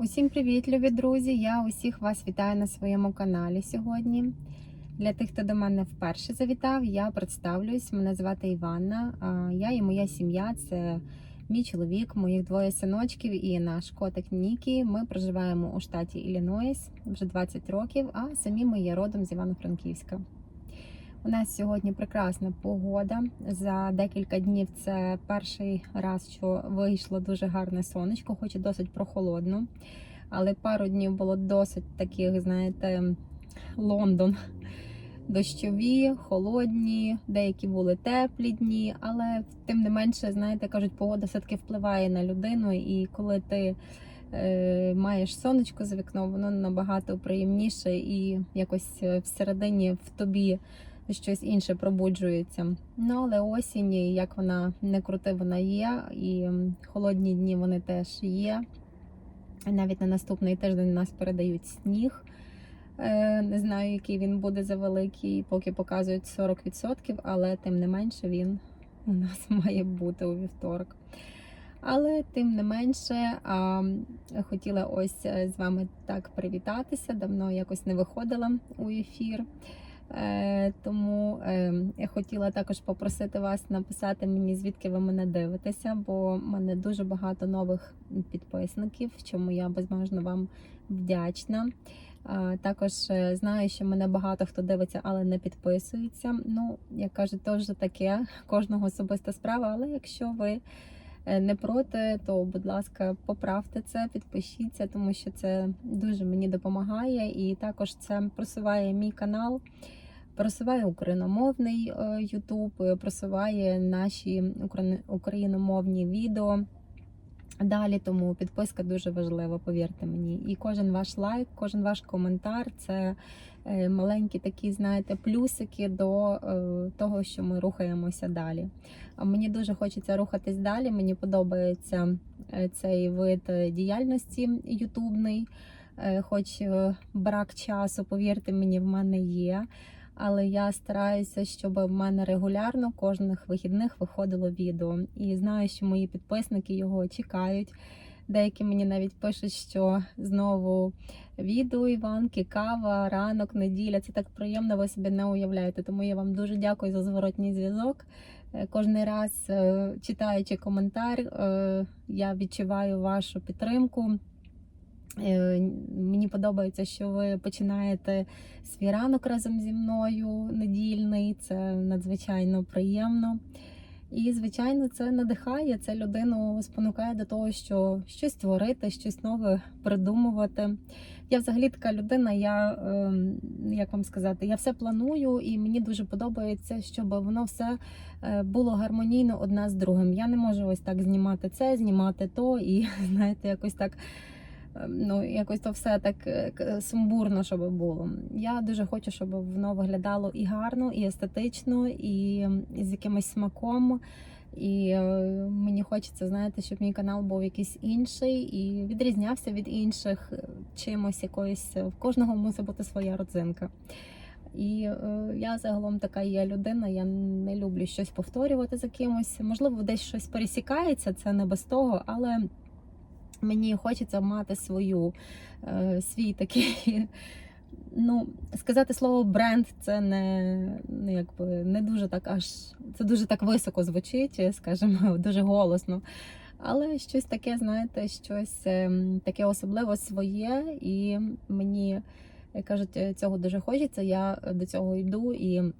Усім привіт, любі друзі! Я усіх вас вітаю на своєму каналі сьогодні. Для тих, хто до мене вперше завітав, я представлюсь. Мене звати Іванна. Я і моя сім'я це мій чоловік, моїх двоє синочків і наш котик Нікі. Ми проживаємо у штаті Іллінойс вже 20 років, а самі ми є родом з Івано-Франківська. У нас сьогодні прекрасна погода. За декілька днів це перший раз, що вийшло дуже гарне сонечко, хоч і досить прохолодно. Але пару днів було досить таких, знаєте, Лондон. Дощові, холодні, деякі були теплі дні, але тим не менше, знаєте, кажуть, погода все-таки впливає на людину, і коли ти е, маєш сонечко за вікном, воно набагато приємніше і якось е, всередині в тобі щось інше пробуджується. Ну але осінь, як вона не крути, вона є, і холодні дні вони теж є. Навіть на наступний тиждень нас передають сніг. Е, Не знаю, який він буде за великий, поки показують 40%, але тим не менше він у нас має бути у вівторок. Але тим не менше, хотіла ось е, з вами так привітатися. Давно якось не виходила у ефір. Е, Тому е, я хотіла також попросити вас написати мені, звідки ви мене дивитеся, бо в мене дуже багато нових підписників, чому я безмежно вам вдячна. Також е, знаю, що мене багато хто дивиться, але не підписується. Ну, як кажуть, то вже таке, кожного особиста справа. Але якщо ви не проти, то будь ласка, поправте це, підпишіться, тому що це дуже мені допомагає, і також це просуває мій канал. Просуває україномовний Ютуб, просуває наші україномовні відео. Далі тому підписка дуже важлива, повірте мені. І кожен ваш лайк, кожен ваш коментар це е, маленькі такі, знаєте, плюсики до е, того, що ми рухаємося далі. Мені дуже хочеться рухатись далі. Мені подобається е, цей вид е, діяльності ютубний, Е, хоч е, брак часу, повірте мені, в мене є. Але я стараюся, щоб в мене регулярно кожних вихідних виходило відео. І знаю, що мої підписники його чекають. Деякі мені навіть пишуть, що знову відео Іванки, кава, ранок, неділя. Це так приємно, ви собі не уявляєте. Тому я вам дуже дякую за зворотній зв'язок. Е, Кожний раз е, читаючи коментар, е, я відчуваю вашу підтримку. Е, Мені подобається, що ви починаєте свій ранок разом зі мною недільний. Це надзвичайно приємно. І, звичайно, це надихає, це людину спонукає до того, що щось творити, щось нове придумувати. Я взагалі така людина, я ем, як вам сказати, я все планую, і мені дуже подобається, щоб воно все е, було гармонійно одна з другим. Я не можу ось так знімати це, знімати то, і знаєте, якось так. Ем, Ну, якось то все так е, сумбурно, щоб було. Я дуже хочу, щоб воно виглядало і гарно, і естетично, і з якимось смаком. І е, мені хочеться, знаєте, щоб мій канал був якийсь інший і відрізнявся від інших е, чимось якоюсь. В кожного мусить бути своя родзинка. І е, я загалом така є людина, я не люблю щось повторювати за кимось. Можливо, десь щось пересікається, це не без того, але мені хочеться мати свою, е, свій такий. Ну, сказати слово бренд це не, ну, якби, не дуже так аж це дуже так високо звучить, скажімо, дуже голосно. Але щось таке, знаєте, щось ем, таке особливо своє, і мені як кажуть, е, цього дуже хочеться. Я до цього йду і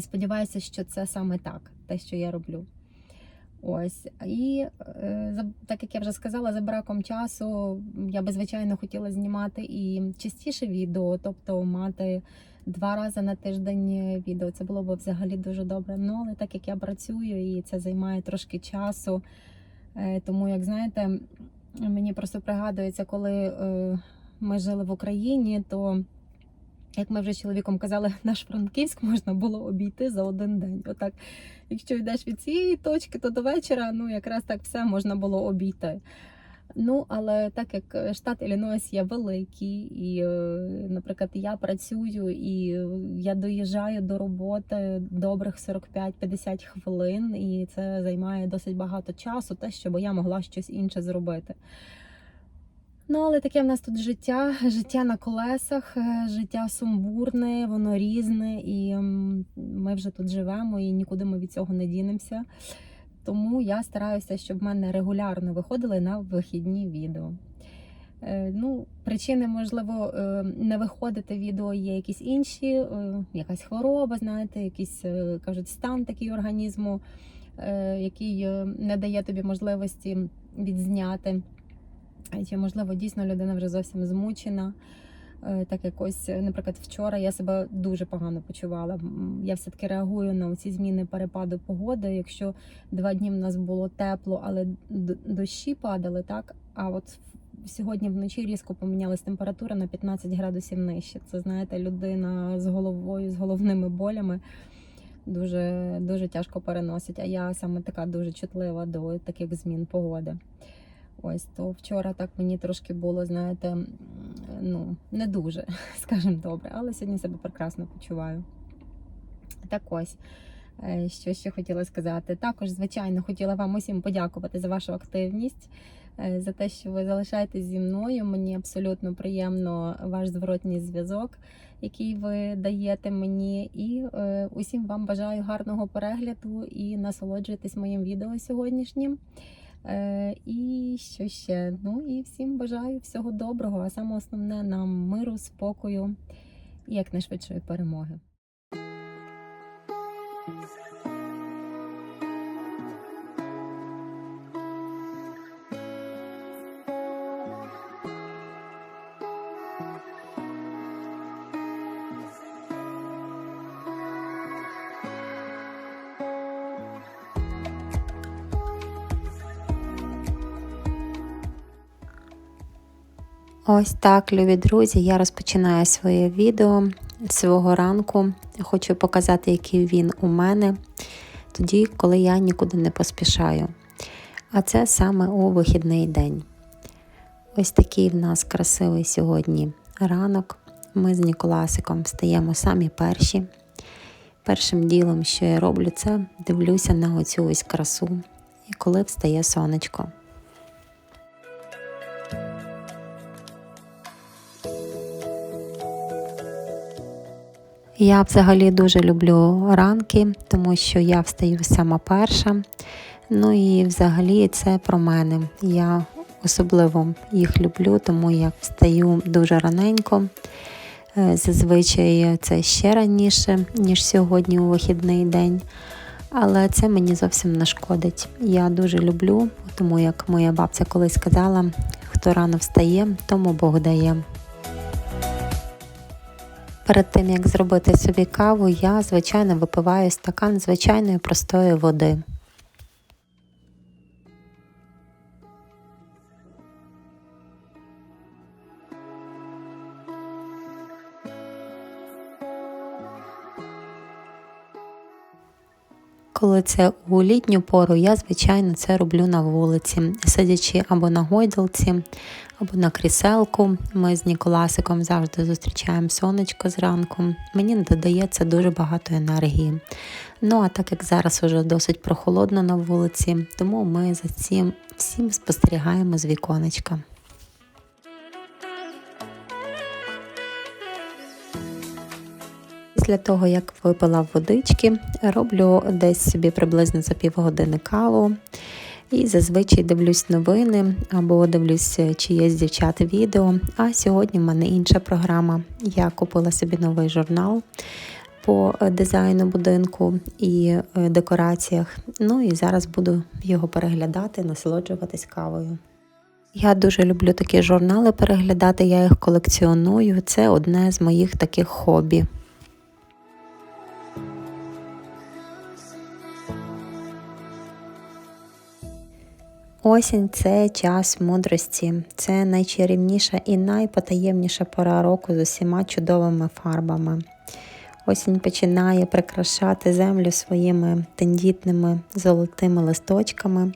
сподіваюся, що це саме так, те, що я роблю. Ось і е, так як я вже сказала, за браком часу я би звичайно хотіла знімати і частіше відео, тобто мати два рази на тиждень відео. Це було б взагалі дуже добре. Ну але так як я працюю і це займає трошки часу, е, тому як знаєте, мені просто пригадується, коли е, ми жили в Україні, то як ми вже з чоловіком казали, наш Франківськ можна було обійти за один день. Отак, якщо йдеш від цієї точки, то до вечора ну якраз так все можна було обійти. Ну, але так як е, штат Іллінойс є великий, і, е, наприклад, я працюю і я доїжджаю до роботи добрих 45-50 хвилин, і це займає досить багато часу, те, щоб я могла щось інше зробити. Ну, але таке в нас тут життя, життя на колесах, е, життя сумбурне, воно різне, і ми вже тут живемо і нікуди ми від цього не дінемося. Тому я стараюся, щоб в мене регулярно виходили на вихідні відео. Е, ну, Причини, можливо, е, не виходити відео є якісь інші, якась хвороба, знаєте, якийсь кажуть, стан такий організму, який не дає тобі можливості відзняти. Чи, можливо, дійсно людина вже зовсім змучена. Е, так якось, наприклад, вчора я себе дуже погано почувала. Я все-таки реагую на ці зміни перепаду погоди. Якщо два дні в нас було тепло, але дощі падали, так а от сьогодні вночі різко помінялась температура на 15 градусів нижче. Це знаєте, людина з головою, з головними болями дуже дуже тяжко переносить. А я саме така дуже чутлива до таких змін погоди. Ось то вчора так мені трошки було, знаєте, ну, не дуже, скажімо добре, але сьогодні себе прекрасно почуваю. Так ось, е, що ще хотіла сказати. Також, звичайно, хотіла вам усім подякувати за вашу активність, е, за те, що ви залишаєтесь зі мною. Мені абсолютно приємно ваш зворотній зв'язок, який ви даєте мені. І е, усім вам бажаю гарного перегляду і насолоджуйтесь моїм відео сьогоднішнім. Е, І що ще? Ну і всім бажаю всього доброго, а саме основне нам миру, спокою і якнайшвидшої перемоги. Ось так, любі друзі, я розпочинаю своє відео свого ранку. Хочу показати, який він у мене, тоді, коли я нікуди не поспішаю. А це саме у вихідний день. Ось такий в нас красивий сьогодні ранок. Ми з Ніколасиком встаємо самі перші. Першим ділом, що я роблю, це дивлюся на оцю ось красу, і коли встає сонечко. Я взагалі дуже люблю ранки, тому що я встаю сама перша. Ну і взагалі це про мене. Я особливо їх люблю, тому я встаю дуже раненько. Е, зазвичай це ще раніше, ніж сьогодні у вихідний день. Але це мені зовсім не шкодить. Я дуже люблю, тому як моя бабця колись сказала, хто рано встає, тому Бог дає. Перед тим, як зробити собі каву, я, звичайно, випиваю стакан звичайної простої води. Коли це у літню пору, я, звичайно, це роблю на вулиці, сидячи або на гойдалці, або на кріселку. Ми з Ніколасиком завжди зустрічаємо сонечко зранку. Мені додається дуже багато енергії. Ну а так як зараз уже досить прохолодно на вулиці, тому ми за цим всім спостерігаємо з віконечка. Після того, як випила водички, роблю десь собі приблизно за півгодини каву. І зазвичай дивлюсь новини або дивлюсь, чи є з дівчат відео. А сьогодні в мене інша програма. Я купила собі новий журнал по дизайну будинку і е, декораціях. Ну і зараз буду його переглядати, насолоджуватись кавою. Я дуже люблю такі журнали переглядати, я їх колекціоную. Це одне з моїх таких хобі. Осінь це час мудрості, це найчарівніша і найпотаємніша пора року з усіма чудовими фарбами. Осінь починає прикрашати землю своїми тендітними золотими листочками,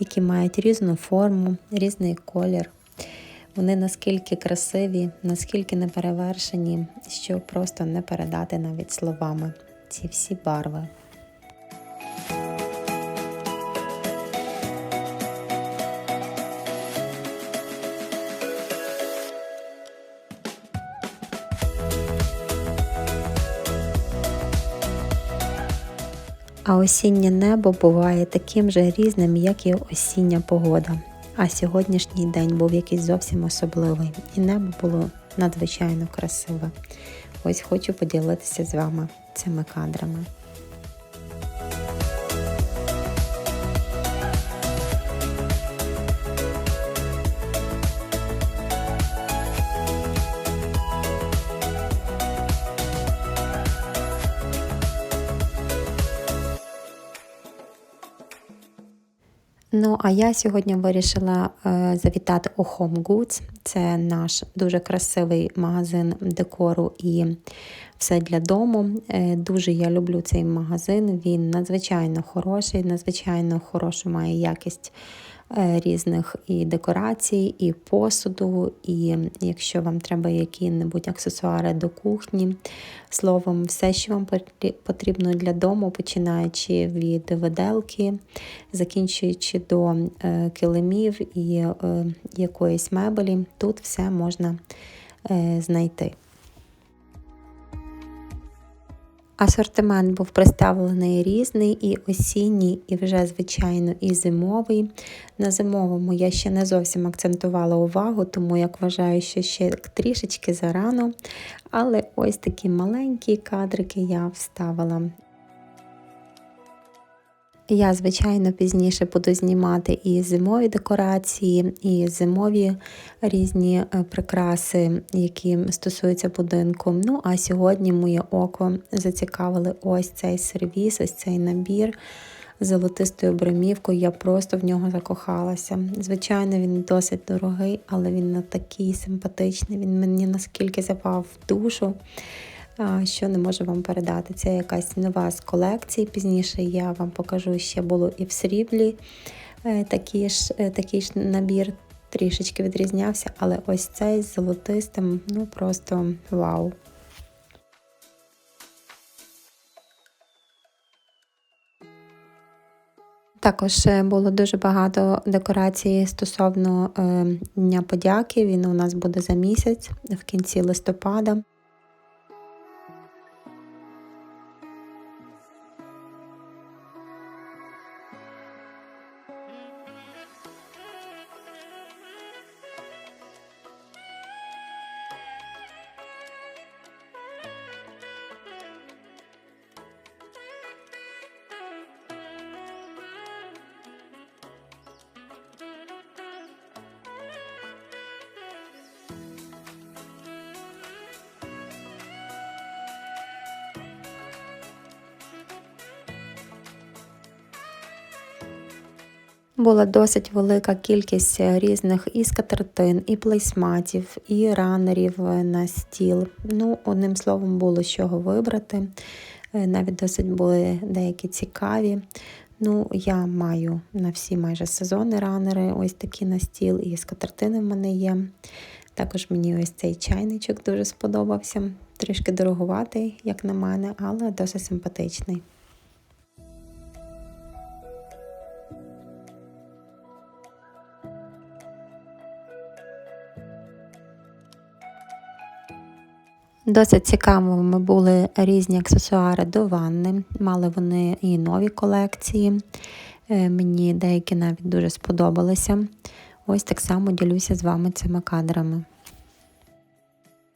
які мають різну форму, різний колір. Вони наскільки красиві, наскільки неперевершені, що просто не передати навіть словами ці всі барви. А осіннє небо буває таким же різним, як і осіння погода. А сьогоднішній день був якийсь зовсім особливий, і небо було надзвичайно красиве. Ось хочу поділитися з вами цими кадрами. Ну, а я сьогодні вирішила е, завітати у Home Goods. Це наш дуже красивий магазин декору і все для дому. Е, дуже я люблю цей магазин. Він надзвичайно хороший, надзвичайно хорошу має якість різних і декорацій, і посуду. І якщо вам треба які-небудь аксесуари до кухні, словом, все, що вам потрібно для дому, починаючи від виделки, закінчуючи до е, килимів і е, якоїсь мебелі, тут все можна е, знайти. Асортимент був представлений різний, і осінній, і вже, звичайно, і зимовий. На зимовому я ще не зовсім акцентувала увагу, тому як вважаю, що ще трішечки зарано. Але ось такі маленькі кадрики я вставила. Я, звичайно, пізніше буду знімати і зимові декорації, і зимові різні е, прикраси, які стосуються будинку. Ну, а сьогодні моє око зацікавили ось цей сервіс, ось цей набір з золотистою бромівкою. Я просто в нього закохалася. Звичайно, він досить дорогий, але він на такий симпатичний. Він мені наскільки запав в душу що не можу вам передати. Це якась нова з колекції. Пізніше я вам покажу, ще було і в сріблі е, такий ж, е, такий ж набір. Трішечки відрізнявся, але ось цей з золотистим, ну просто вау. Також е, було дуже багато декорацій стосовно Дня подяки. Він у нас буде за місяць в кінці листопада. Була досить велика кількість різних і скатертин, і плейсматів, і ранерів на стіл. Ну, одним словом, було з чого вибрати. Е, Навіть досить були деякі цікаві. Ну, я маю на всі майже сезони ранери, ось такі на стіл, і скатертини в мене є. Також мені ось цей чайничок дуже сподобався. Трішки дороговатий, як на мене, але досить симпатичний. Досить цікавими були різні аксесуари до ванни. Мали вони і нові колекції. Е, Мені деякі навіть дуже сподобалися. Ось так само ділюся з вами цими кадрами.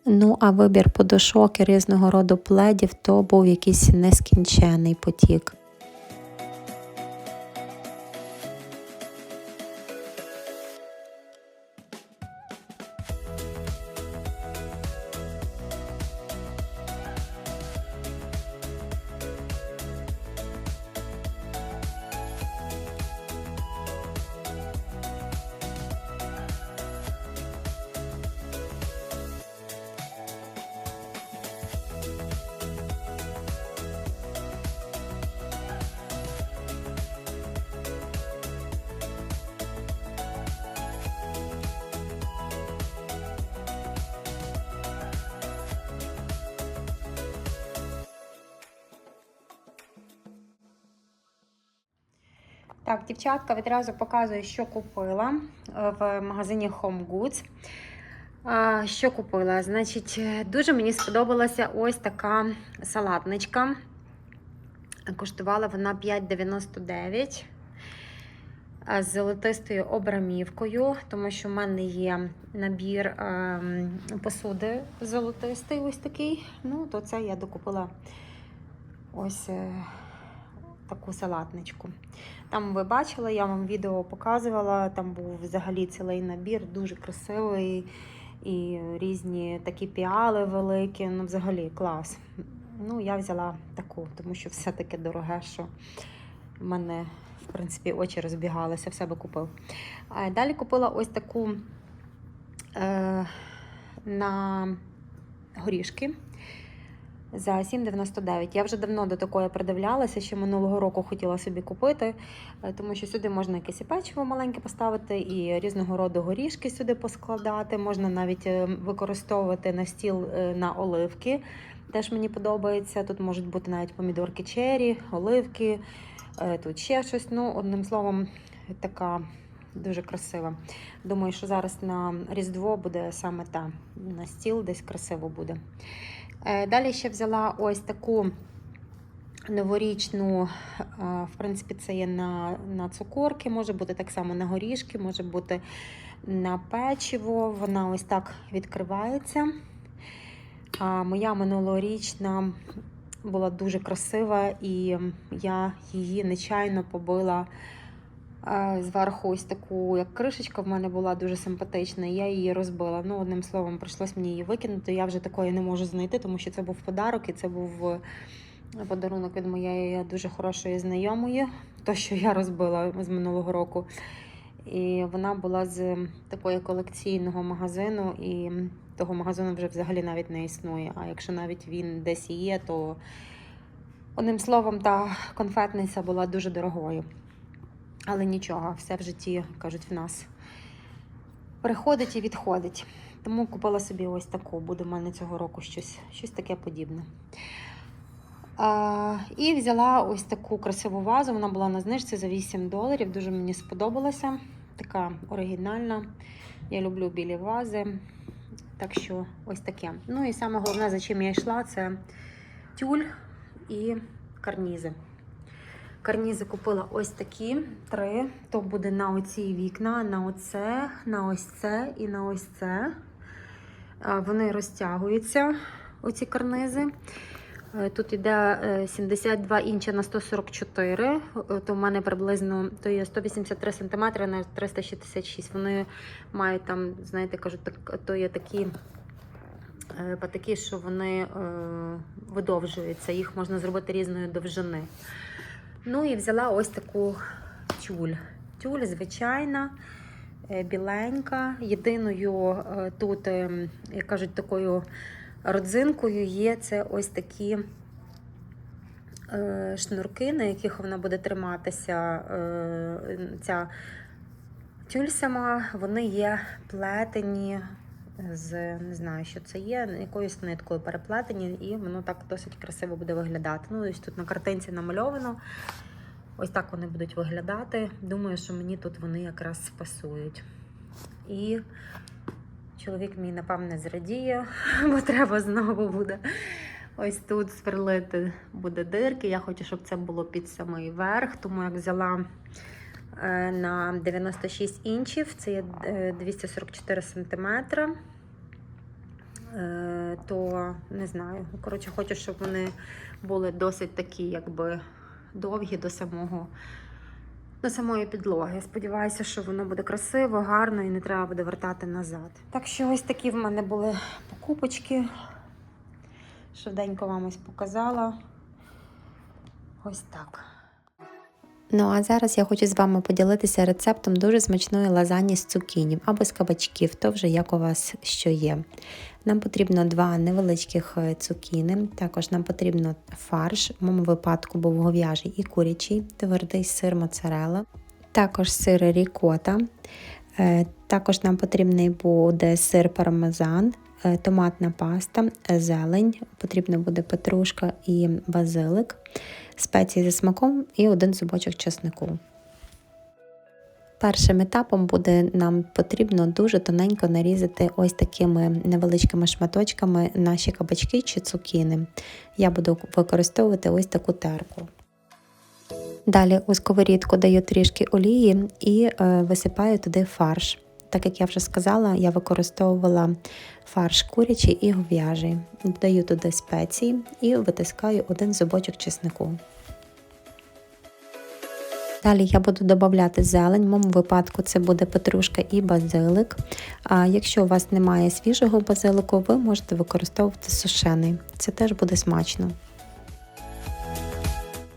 Ну, а вибір подушок і різного роду пледів то був якийсь нескінчений потік. Так, дівчатка відразу показую, що купила е, в магазині Home Goods. Що купила? Значить, е, дуже мені сподобалася ось така салатничка. Коштувала вона 5,99 з золотистою обрамівкою, тому що в мене є набір ем, посуди золотистий, ось такий. Ну, то це я докупила ось е, таку салатничку. Там ви бачили, я вам відео показувала. Там був взагалі цілий набір, дуже красивий. І різні такі піали великі. Ну, взагалі клас. Ну, я взяла таку, тому що все таке дороге, що в мене, в принципі, очі розбігалися, все би купив. Далі купила ось таку е, на горішки за 7,99. Я вже давно до такої придивлялася, ще минулого року хотіла собі купити, е, тому що сюди можна якесь і печиво маленьке поставити, і різного роду горішки сюди поскладати. Можна навіть е, використовувати на стіл е, на оливки. Теж мені подобається. Тут можуть бути навіть помідорки чері, оливки, тут ще щось. Ну, одним словом, така дуже красива. Думаю, що зараз на Різдво буде саме та на стіл, десь красиво буде. Е, Далі ще взяла ось таку новорічну, е, в принципі, це є на, на цукорки, може бути так само на горішки, може бути на печиво. Вона ось так відкривається. А моя минулорічна була дуже красива, і я її нечайно побила зверху ось таку, як кришечка в мене була дуже симпатична, і я її розбила. Ну, одним словом, прийшлось мені її викинути. Я вже такої не можу знайти, тому що це був подарок, і це був е, подарунок від моєї дуже хорошої знайомої, то, що я розбила з минулого року. І вона була з такого колекційного магазину, і того магазину вже взагалі навіть не існує. А якщо навіть він десь є, то одним словом, та конфетниця була дуже дорогою. Але нічого, все в житті, кажуть, в нас приходить і відходить. Тому купила собі ось таку, буде в мене цього року щось, щось таке подібне. А, і взяла ось таку красиву вазу. Вона була на знижці за 8 доларів. Дуже мені сподобалася. Така оригінальна. Я люблю білі вази. Так що ось таке. Ну і саме головне, за чим я йшла, це тюль і карнізи. Карнізи купила ось такі три. То буде на оці вікна, на оце, на ось це і на ось це. Вони розтягуються, оці карнизи. Е, Тут іде е, 72 інча на 144, е, то в мене приблизно то є 183 см на 366. Вони мають там, знаєте, кажуть, то є такі е, патики, що вони е, видовжуються, їх можна зробити різної довжини. Ну і взяла ось таку тюль. Тюль звичайна, е, біленька. Єдиною е, тут, е, як кажуть, такою родзинкою є це ось такі е, шнурки, на яких вона буде триматися. Ця тюль сама, вони є плетені з не знаю, що це є, якоюсь ниткою переплетені, і воно так досить красиво буде виглядати. Ну, ось тут на картинці намальовано. Ось так вони будуть виглядати. Думаю, що мені тут вони якраз пасують. І чоловік мій, напевне, зрадіє, бо треба знову буде ось тут сверлити буде дирки. Я хочу, щоб це було під самий верх, тому як взяла на 96 інчів, це є е, 244 сантиметри. Е, То не знаю. Коротше, хочу, щоб вони були досить такі, якби довгі до самого. До самої підлоги. Сподіваюся, що воно буде красиво, гарно і не треба буде вертати назад. Так що ось такі в мене були покупочки. Швиденько вам ось показала. Ось так. Ну а зараз я хочу з вами поділитися рецептом дуже смачної лазані з цукінів або з кабачків, то вже як у вас що є. Нам потрібно два невеличких е, цукіни, також нам потрібно фарш, в моєму випадку був говяжий і курячий, твердий сир моцарелла, також сир рікота, е, також нам потрібний буде сир пармезан, е, томатна паста, зелень, потрібна буде петрушка і базилик, спеції за смаком і один зубочок чеснику. Першим етапом буде нам потрібно дуже тоненько нарізати ось такими невеличкими шматочками наші кабачки чи цукіни. Я буду використовувати ось таку терку. Далі у сковорідку даю трішки олії і е, висипаю туди фарш. Так як я вже сказала, я використовувала фарш курячий і говяжий. Додаю туди спеції і витискаю один зубочок чеснику. Далі я буду додати зелень, в моєму випадку це буде петрушка і базилик. А якщо у вас немає свіжого базилику, ви можете використовувати сушений. Це теж буде смачно.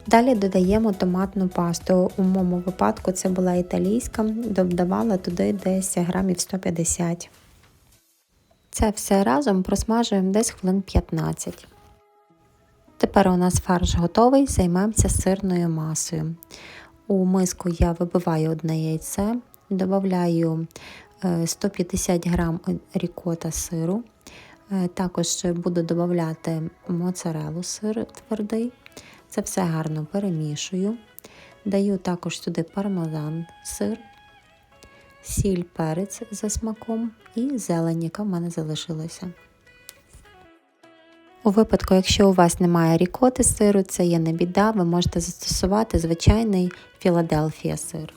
Далі додаємо томатну пасту. У моєму випадку це була італійська, додавала туди десь грамів 150. Це все разом просмажуємо десь хвилин 15. Тепер у нас фарш готовий, займемося сирною масою. У миску я вибиваю одне яйце, додаю 150 г рікота сиру. Також буду додати моцарелу сир твердий. Це все гарно перемішую. Даю також сюди пармезан сир, сіль, перець за смаком і зелень, яка в мене залишилася. У випадку, якщо у вас немає рікоти сиру, це є не біда, ви можете застосувати звичайний Філадельфія сир.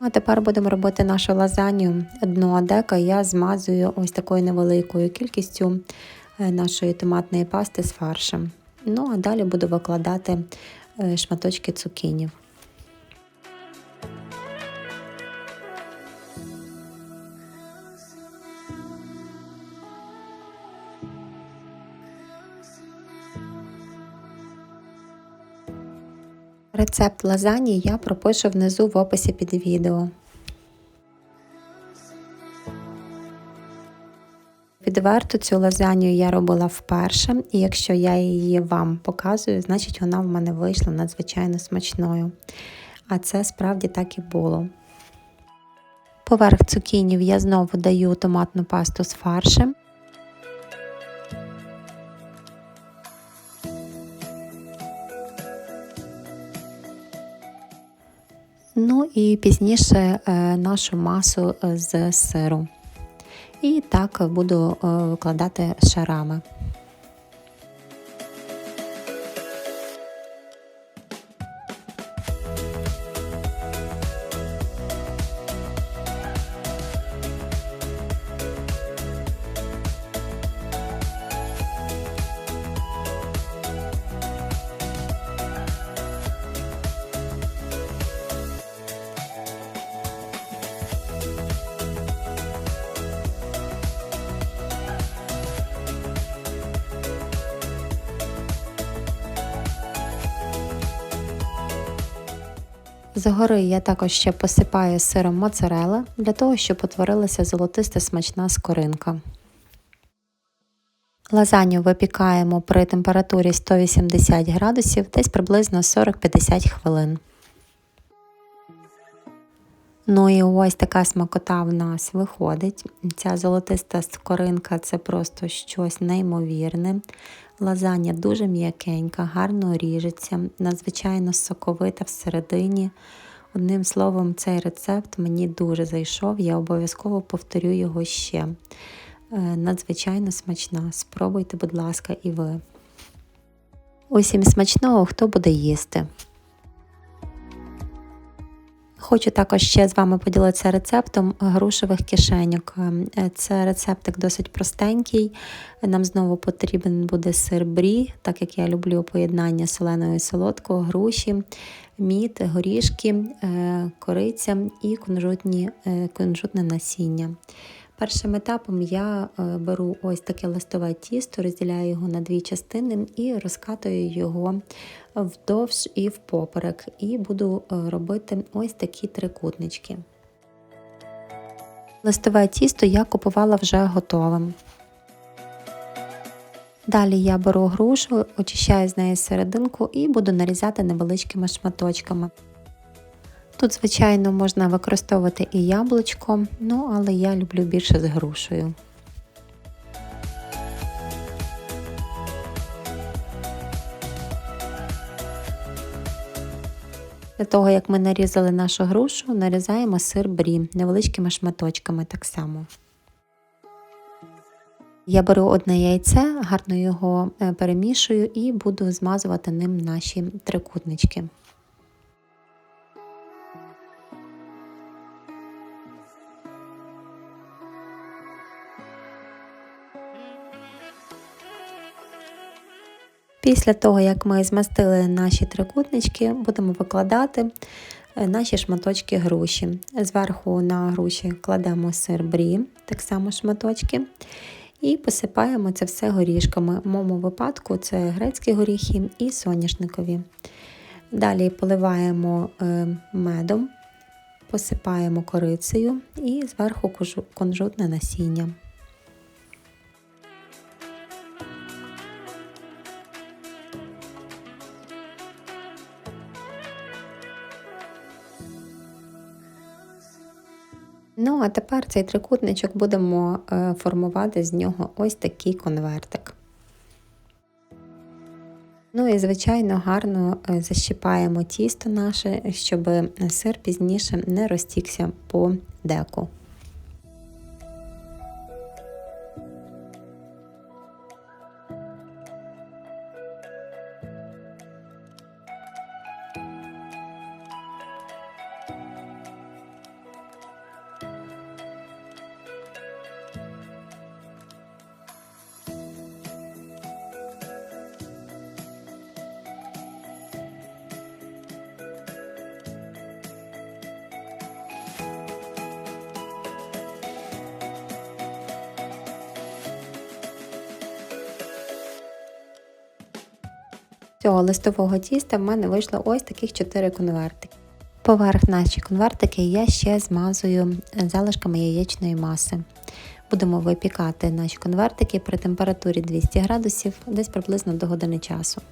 А тепер будемо робити нашу лазанью. Дно дека я змазую ось такою невеликою кількістю нашої томатної пасти з фаршем. Ну, а далі буду викладати шматочки цукінів. Рецепт лазані я пропишу внизу в описі під відео. Відверто цю лазанью я робила вперше, і якщо я її вам показую, значить вона в мене вийшла надзвичайно смачною. А це справді так і було. Поверх цукінів я знову даю томатну пасту з фаршем. Ну і пізніше нашу масу з сиру. І так буду викладати шарами. Згори я також ще посипаю сиром моцарелла для того, щоб утворилася золотиста смачна скоринка. Лазанью випікаємо при температурі 180 градусів десь приблизно 40-50 хвилин. Ну і ось така смакота в нас виходить. Ця золотиста скоринка це просто щось неймовірне. Лазанья дуже м'якенька, гарно ріжеться, надзвичайно соковита всередині. Одним словом, цей рецепт мені дуже зайшов, я обов'язково повторю його ще. Надзвичайно смачна. Спробуйте, будь ласка, і ви. Усім смачного, хто буде їсти. Хочу також ще з вами поділитися рецептом грушевих кишеньок. Це рецептик досить простенький. Нам знову потрібен буде сир брі, так як я люблю поєднання соленого і солодкого, груші, мід, горішки, кориця і кунжутні, кунжутне насіння. Першим етапом я беру ось таке листове тісто, розділяю його на дві частини і розкатую його вдовж і впоперек, і буду робити ось такі трикутнички. Листове тісто я купувала вже готовим. Далі я беру грушу, очищаю з неї серединку і буду нарізати невеличкими шматочками. Тут, звичайно, можна використовувати і яблучко, ну але я люблю більше з грушею. Для того, як ми нарізали нашу грушу, нарізаємо сир брі невеличкими шматочками так само. Я беру одне яйце, гарно його е, перемішую і буду змазувати ним наші трикутнички. Після того, як ми змастили наші трикутнички, будемо викладати е, наші шматочки груші. Зверху на груші кладемо сир брі, так само шматочки, і посипаємо це все горішками. В моєму випадку це грецькі горіхи і соняшникові. Далі поливаємо е, медом, посипаємо корицею і зверху кунжутне насіння. Ну, а тепер цей трикутничок будемо е, формувати з нього ось такий конвертик. Ну і, звичайно, гарно е, защіпаємо тісто наше, щоб сир пізніше не розтікся по деку. Цього листового тіста в мене вийшло ось таких 4 конвертики. Поверх наші конвертики я ще змазую залишками яєчної маси. Будемо випікати наші конвертики при температурі 200 градусів десь приблизно до години часу.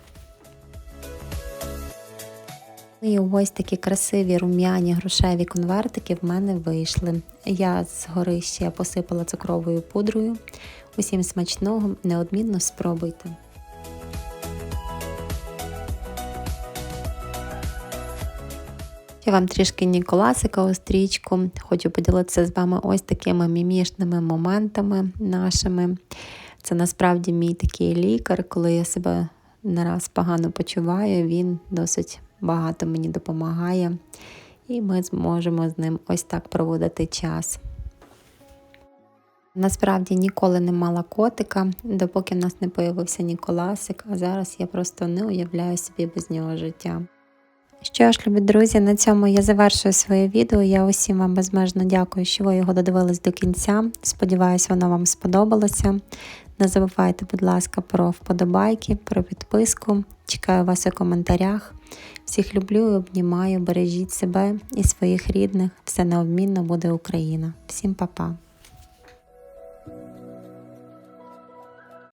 І ось такі красиві рум'яні грушеві конвертики в мене вийшли. Я згори ще посипала цукровою пудрою. Усім смачного, неодмінно спробуйте. Я вам трішки Ніколасика у стрічку. Хочу поділитися з вами ось такими мімішними моментами нашими. Це насправді мій такий лікар, коли я себе нараз погано почуваю, він досить багато мені допомагає. І ми зможемо з ним ось так проводити час. Насправді ніколи не мала котика, допоки в нас не появився Ніколасик, а зараз я просто не уявляю собі без нього життя. Що ж, любі друзі, на цьому я завершую своє відео. Я усім вам безмежно дякую, що ви його додивились до кінця. Сподіваюсь, воно вам сподобалося. Не забувайте, будь ласка, про вподобайки, про підписку. Чекаю вас у коментарях. Всіх люблю і обнімаю. Бережіть себе і своїх рідних. Все неодмінно буде Україна. Всім па-па!